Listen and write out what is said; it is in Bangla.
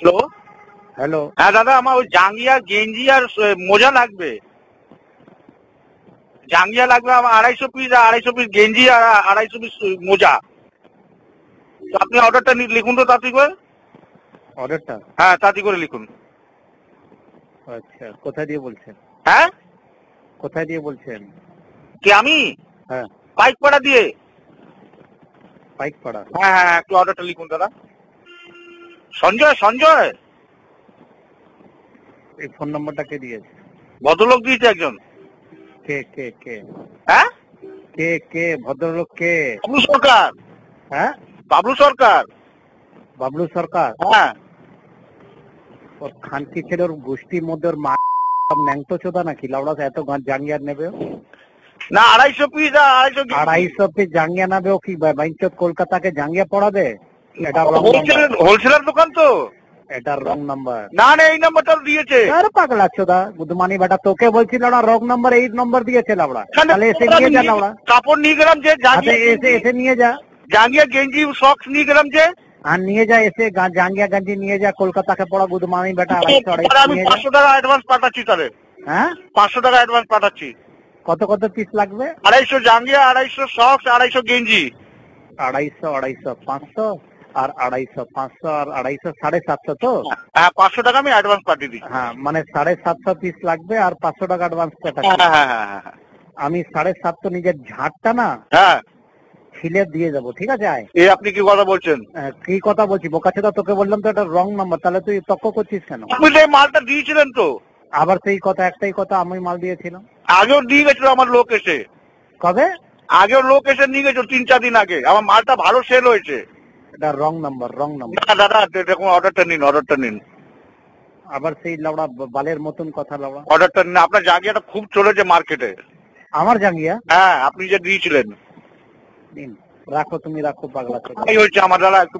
হ্যালো হ্যালো হ্যাঁ দাদা আমার ওই জাঙ্গিয়া গেঞ্জি আর মোজা লাগবে। জাঙ্গিয়া লাগবে আমার আড়াইশো পিস আর আড়াইশো পিস গেঞ্জি আর আড়াইশো পিস মোজা। তো আপনি অর্ডারটা লিখুন তো তাড়াতাড়ি করে। অর্ডারটা? হ্যাঁ তাড়াতাড়ি করে লিখুন। আচ্ছা কোথায় দিয়ে বলছেন? হ্যাঁ? কোথায় দিয়ে বলছেন? কি আমি? হ্যাঁ। বাইক পাড়া দিয়ে। পাইক পাড়া হ্যাঁ হ্যাঁ একটু অর্ডারটা লিখুন দাদা। সঞ্জয় সঞ্জয়। এই ফোন নম্বরটা কে দিয়েছে? ভদ্রলোক দিয়েছে একজন। কে কে কে? হ্যাঁ? কে কে? ভদ্রলোক কে? বাবলু সরকার। হ্যাঁ? বাবলু সরকার। বাবলু সরকার? হ্যাঁ। ওর খানকি ছেলের গোষ্ঠীর মধ্যে ওর মা ন্যাংটো চোদা নাকি? লাউড়া এত জাঙ্গিয়ার নেবে না আড়াইশো পিস আড়াইশো আড়াইশো পিস জাঙ্গিয়া নেবে ও কি? বাইঞ্চত কলকাতাকে জাঙ্গিয়া পড়াবে? এটা হোলসেলের হোলসেলার দোকান তো? এটা রং নাম্বার না না এই নাম্বারটা দিয়েছে। আরে পাগলা চোদা বুধমানি বেটা তোকে বলছিল না রং নাম্বার এই নম্বর দিয়েছে লাউড়া। তাহলে এসে নিয়ে যা লাউড়া। কাপড় নিয়ে গেলাম যে আচ্ছা জাঙ্গিয়া এসে এসে নিয়ে যা। জাঙ্গিয়া গেঞ্জি সক্স নিয়ে গেলাম যে। আর নিয়ে যা এসে জাঙ্গিয়া গাঞ্জি নিয়ে যা কলকাতাকে পড়া গুদমানি বেটা আমি পাঁচশো টাকা অ্যাডভান্স পাঠাচ্ছি তাহলে। হ্যাঁ? পাঁচশো টাকা অ্যাডভান্স পাঠাচ্ছি। কত কত পিস লাগবে? আড়াইশো জাঙ্গিয়া আড়াইশো সক্স আড়াইশো গেঞ্জি। আড়াইশো আড়াইশো পাঁচশো? আর আড়াইশো পাঁচশো আর আড়াইশো সাড়ে সাতশো তো? হ্যাঁ পাঁচশো টাকা আমি অ্যাডভান্স পাঠিয়ে দিচ্ছি। হ্যাঁ মানে সাড়ে সাতশো পিস লাগবে আর পাঁচশো টাকা অ্যাডভান্স পাঠাচ্ছি হ্যাঁ হ্যাঁ হ্যাঁ হ্যাঁ আমি সাড়ে সাতশো নিজের ঝাড়টা না হ্যাঁ। ছিলে দিয়ে যাব ঠিক আছে? আয় এই আপনি কি কথা বলছেন? কি কথা বলছি? বোকাচোদা তোকে বললাম তো এটা রং নাম্বার তাহলে তুই তক্ক করছিস কেন? মালটা দিয়েছিলেন তো। আবার সেই কথা একটাই কথা আমি মাল দিয়েছিলাম। আগেও নিয়ে গেছিল আমার লোক এসে। কবে? আগেও লোক এসে নিয়ে গেছিল তিন চার দিন আগে। আমার মালটা ভালো সেল হয়েছে। এটা রং নাম্বার রং নাম্বার না দাদা দেখুন অর্ডারটা নিন অর্ডারটা নিন। আবার সেই লাউড়া বালের মতন কথা লাউড়া। অর্ডারটা নিন আপনার জাঙ্গিয়াটা খুব চলেছে মার্কেটে আমার জাঙ্গিয়া? হ্যাঁ আপনি যে দিয়েছিলেন। নিন রাখো তুমি রাখো পাগলা হয়েছে আমার দাদা একটু